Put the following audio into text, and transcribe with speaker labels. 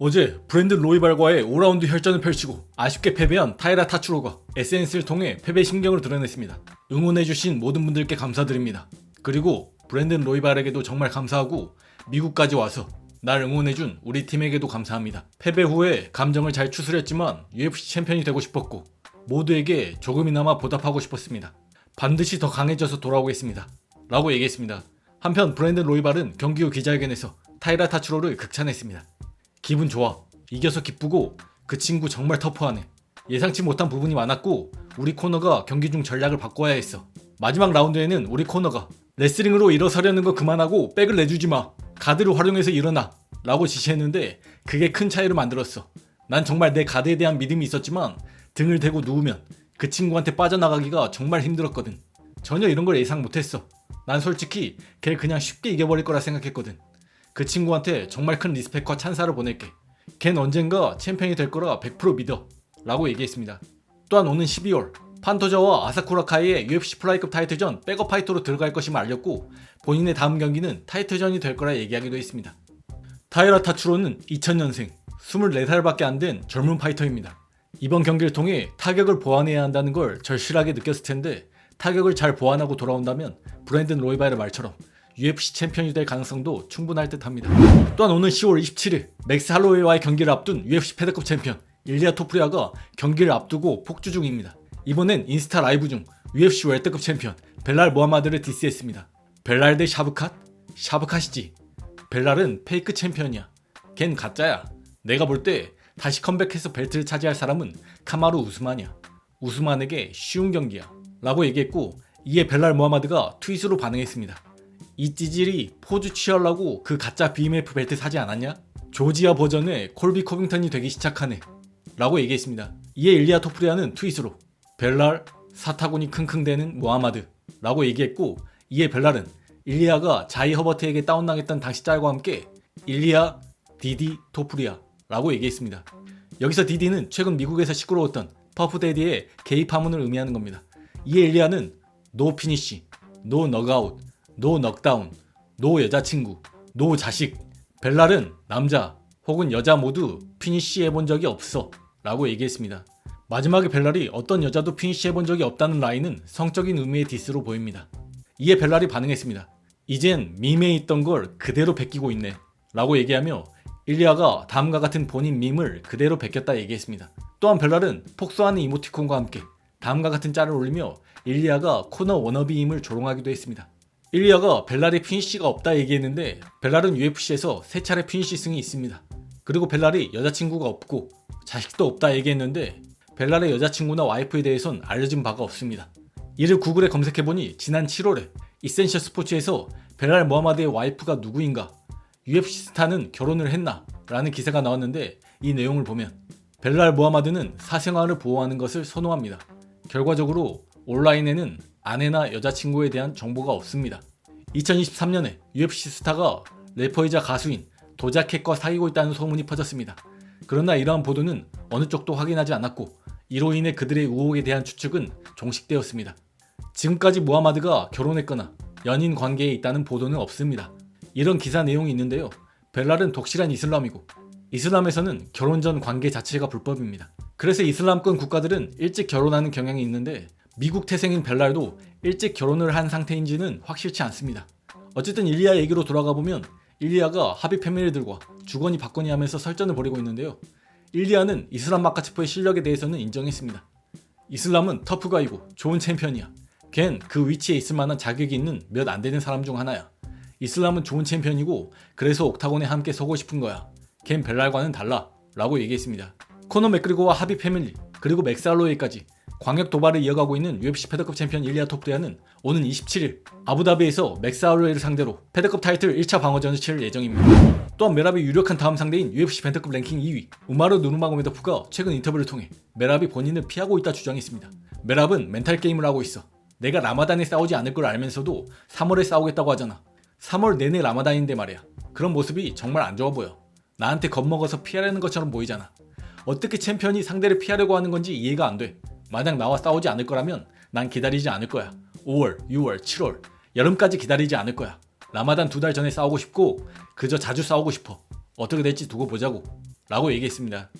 Speaker 1: 어제 브랜드 로이발과의 5라운드 혈전을 펼치고 아쉽게 패배한 타이라 타츠로가 SNS를 통해 패배 심경을 드러냈습니다. 응원해주신 모든 분들께 감사드립니다. 그리고 브랜드 로이발에게도 정말 감사하고 미국까지 와서 날 응원해준 우리 팀에게도 감사합니다. 패배 후에 감정을 잘 추스렸지만 UFC 챔피언이 되고 싶었고 모두에게 조금이나마 보답하고 싶었습니다. 반드시 더 강해져서 돌아오겠습니다. 라고 얘기했습니다. 한편 브랜든 로이발은 경기 후 기자회견에서 타이라 타츠로를 극찬했습니다. 기분 좋아. 이겨서 기쁘고 그 친구 정말 터프하네. 예상치 못한 부분이 많았고 우리 코너가 경기 중 전략을 바꿔야 했어. 마지막 라운드에는 우리 코너가 레슬링으로 일어서려는 거 그만하고 백을 내주지 마. 가드를 활용해서 일어나. 라고 지시했는데 그게 큰 차이를 만들었어. 난 정말 내 가드에 대한 믿음이 있었지만 등을 대고 누우면 그 친구한테 빠져나가기가 정말 힘들었거든. 전혀 이런 걸 예상 못했어. 난 솔직히 걔 그냥 쉽게 이겨버릴 거라 생각했거든. 그 친구한테 정말 큰 리스펙과 찬사를 보낼게. 걘 언젠가 챔피언이 될 거라 100% 믿어. 라고 얘기했습니다. 또한 오는 12월 판토저와 아사쿠라 카이의 UFC 플라이급 타이틀전 백업 파이터로 들어갈 것임을 알렸고 본인의 다음 경기는 타이틀전이 될 거라 얘기하기도 했습니다. 타이라 타츠로는 2000년생 24살밖에 안 된 젊은 파이터입니다. 이번 경기를 통해 타격을 보완해야 한다는 걸 절실하게 느꼈을 텐데 타격을 잘 보완하고 돌아온다면 브랜든 로이바의 말처럼 UFC 챔피언이 될 가능성도 충분할 듯 합니다. 또한 오는 10월 27일 맥스 할로웨이와의 경기를 앞둔 UFC 패드급 챔피언 일리아 토프리아가 경기를 앞두고 폭주 중입니다. 이번엔 인스타 라이브 중 UFC 웰터급 챔피언 벨랄 모하마드를 디스했습니다. 벨랄 대 샤브캇? 샤브캇이지. 벨랄은 페이크 챔피언이야. 걘 가짜야. 내가 볼 때 다시 컴백해서 벨트를 차지할 사람은 카마루 우스만이야. 우스만에게 쉬운 경기야. 라고 얘기했고 이에 벨랄 모하마드가 트윗으로 반응했습니다. 이 찌질이 포즈 취하려고 그 가짜 BMF 벨트 사지 않았냐? 조지아 버전의 콜비 코빙턴이 되기 시작하네. 라고 얘기했습니다. 이에 일리아 토프리아는 트윗으로 벨랄 사타구니 킁킁대는 모하마드 라고 얘기했고 이에 벨랄은 일리아가 자이 허버트에게 다운당했던 당시 짤과 함께 일리아 디디 토프리아 라고 얘기했습니다. 여기서 디디는 최근 미국에서 시끄러웠던 퍼프데디의 게이 파문을 의미하는 겁니다. 이에 일리아는 노 피니쉬, 노 넉아웃, 노 넉다운, 노 여자친구, 노 자식. 벨랄은 남자 혹은 여자 모두 피니쉬 해본 적이 없어 라고 얘기했습니다. 마지막에 벨랄이 어떤 여자도 피니쉬 해본 적이 없다는 라인은 성적인 의미의 디스로 보입니다. 이에 벨랄이 반응했습니다. 이젠 밈에 있던 걸 그대로 베끼고 있네 라고 얘기하며 일리아가 다음과 같은 본인 밈을 그대로 베꼈다 얘기했습니다. 또한 벨랄은 폭소하는 이모티콘과 함께 다음과 같은 짤을 올리며 일리아가 코너 워너비임을 조롱하기도 했습니다. 일리아가 벨랄이 피니쉬가 없다 얘기했는데 벨랄은 UFC에서 세 차례 피니쉬 승이 있습니다. 그리고 벨랄이 여자친구가 없고 자식도 없다 얘기했는데 벨랄의 여자친구나 와이프에 대해선 알려진 바가 없습니다. 이를 구글에 검색해보니 지난 7월에 이센셜 스포츠에서 벨랄 모하마드의 와이프가 누구인가 UFC 스타는 결혼을 했나 라는 기사가 나왔는데 이 내용을 보면 벨랄 모하마드는 사생활을 보호하는 것을 선호합니다. 결과적으로 온라인에는 아내나 여자친구에 대한 정보가 없습니다. 2023년에 UFC 스타가 래퍼이자 가수인 도자켓과 사귀고 있다는 소문이 퍼졌습니다. 그러나 이러한 보도는 어느 쪽도 확인하지 않았고 이로 인해 그들의 의혹에 대한 추측은 종식되었습니다. 지금까지 무하마드가 결혼했거나 연인 관계에 있다는 보도는 없습니다. 이런 기사 내용이 있는데요. 벨랄은 독실한 이슬람이고 이슬람에서는 결혼 전 관계 자체가 불법입니다. 그래서 이슬람권 국가들은 일찍 결혼하는 경향이 있는데 미국 태생인 벨랄도 일찍 결혼을 한 상태인지는 확실치 않습니다. 어쨌든 일리아 얘기로 돌아가 보면 일리아가 하비 패밀리들과 주거니 받거니 하면서 설전을 벌이고 있는데요. 일리아는 이슬람 마카치프의 실력에 대해서는 인정했습니다. 이슬람은 터프가이고 좋은 챔피언이야. 걘 그 위치에 있을 만한 자격이 있는 몇 안 되는 사람 중 하나야. 이슬람은 좋은 챔피언이고 그래서 옥타곤에 함께 서고 싶은 거야. 걘 벨랄과는 달라. 라고 얘기했습니다. 코너 맥그리고와 하비 패밀리 그리고 맥살로이까지 광역 도발을 이어가고 있는 UFC 패드급 챔피언 일리아 토프리아는 오는 27일 아부다비에서 맥사울웨이를 상대로 패드급 타이틀 1차 방어전을 치를 예정입니다. 또한 메랍이 유력한 다음 상대인 UFC 벤트급 랭킹 2위 우마르 누르마고메도프가 최근 인터뷰를 통해 메랍이 본인을 피하고 있다 주장했습니다. 메랍은 멘탈 게임을 하고 있어. 내가 라마단에 싸우지 않을 걸 알면서도 3월에 싸우겠다고 하잖아. 3월 내내 라마단인데 말이야. 그런 모습이 정말 안 좋아 보여. 나한테 겁먹어서 피하려는 것처럼 보이잖아. 어떻게 챔피언이 상대를 피하려고 하는 건지 이해가 안 돼. 만약 나와 싸우지 않을 거라면 난 기다리지 않을 거야. 5월, 6월, 7월, 여름까지 기다리지 않을 거야. 라마단 두 달 전에 싸우고 싶고 그저 자주 싸우고 싶어. 어떻게 될지 두고 보자고. 라고 얘기했습니다.